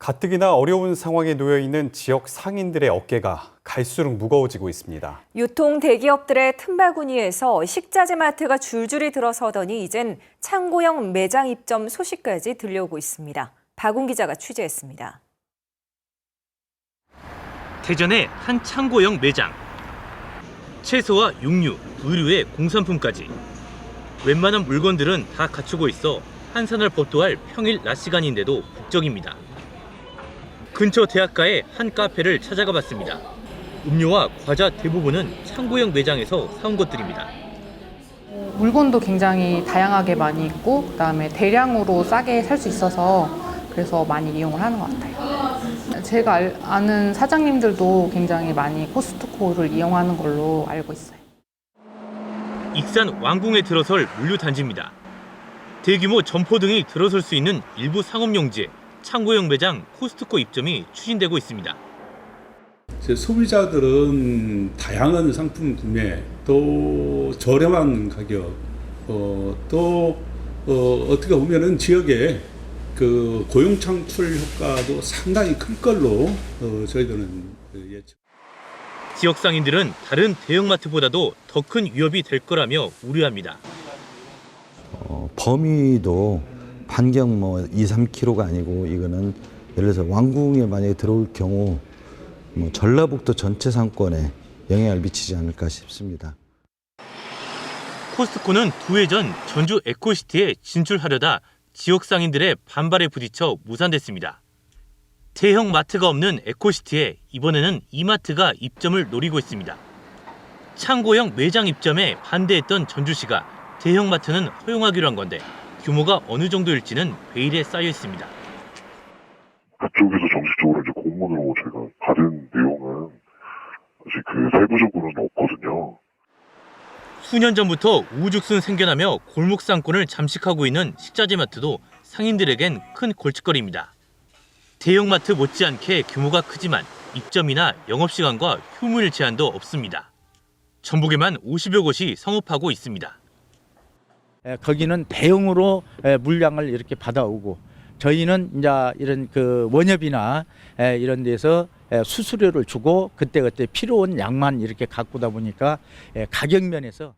가뜩이나 어려운 상황에 놓여 있는 지역 상인들의 어깨가 갈수록 무거워지고 있습니다. 유통 대기업들의 틈바구니에서 식자재 마트가 줄줄이 들어서더니 이젠 창고형 매장 입점 소식까지 들려오고 있습니다. 박ун 기자가 취재했습니다. 대전의 한 창고형 매장. 채소와 육류, 의류의 공산품까지. 웬만한 물건들은 다 갖추고 있어 한산을 법도할 평일 낮 시간인데도 북적입니다. 근처 대학가의 한 카페를 찾아가 봤습니다. 음료와 과자 대부분은 창고형 매장에서 사온 것들입니다. 물건도 굉장히 다양하게 많이 있고 그다음에 대량으로 싸게 살 수 있어서 그래서 많이 이용을 하는 것 같아요. 제가 알- 아는 사장님들도 굉장히 많이 코스트코를 이용하는 걸로 알고 있어요. 익산 왕궁에 들어설 물류 단지입니다. 대규모 점포 등이 들어설 수 있는 일부 상업용지에 창고형 매장 코스트코 입점이 추진되고 있습니다. 소비자들은 다양한 상품 구매, 또 저렴한 가격, 어, 또 어, 어떻게 보면은 지역의 그 고용 창출 효과도 상당히 클 걸로 어, 저희들은 그 예측. 지역 상인들은 다른 대형마트보다도 더 큰 위협이 될 거라며 우려합니다. 어, 범위도 반경 뭐 2, 3km가 아니고 이거는 예를 들어서 왕궁에 만약에 들어올 경우 뭐 전라북도 전체 상권에 영향을 미치지 않을까 싶습니다. 코스트코는 두 해 전 전주 에코시티에 진출하려다 지역 상인들의 반발에 부딪혀 무산됐습니다. 대형 마트가 없는 에코시티에 이번에는 이마트가 입점을 노리고 있습니다. 창고형 매장 입점에 반대했던 전주시가 대형 마트는 허용하기로 한 건데 규모가 어느 정도일지는 베일에 쌓여 있습니다. 그쪽에서 정식적으로 이제 공문으로 제가 받은 내용은 아직 그 세부적으로는 없거든요. 수년 전부터 우죽순 생겨나며 골목 상권을 잠식하고 있는 식자재 마트도 상인들에겐 큰 골칫거리입니다. 대형마트 못지않게 규모가 크지만 입점이나 영업시간과 휴무일 제한도 없습니다. 전북에만 50여 곳이 성업하고 있습니다. 에, 거기는 대형으로 에, 물량을 이렇게 받아오고 저희는 이제 이런 그 원협이나 에, 이런 데서 에, 수수료를 주고 그때그때 필요한 양만 이렇게 갖고다 보니까 에, 가격 면에서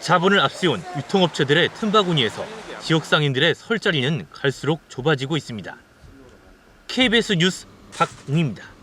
자본을 앞세운 유통업체들의 틈바구니에서 지역 상인들의 설 자리는 갈수록 좁아지고 있습니다. KBS 뉴스 박웅입니다.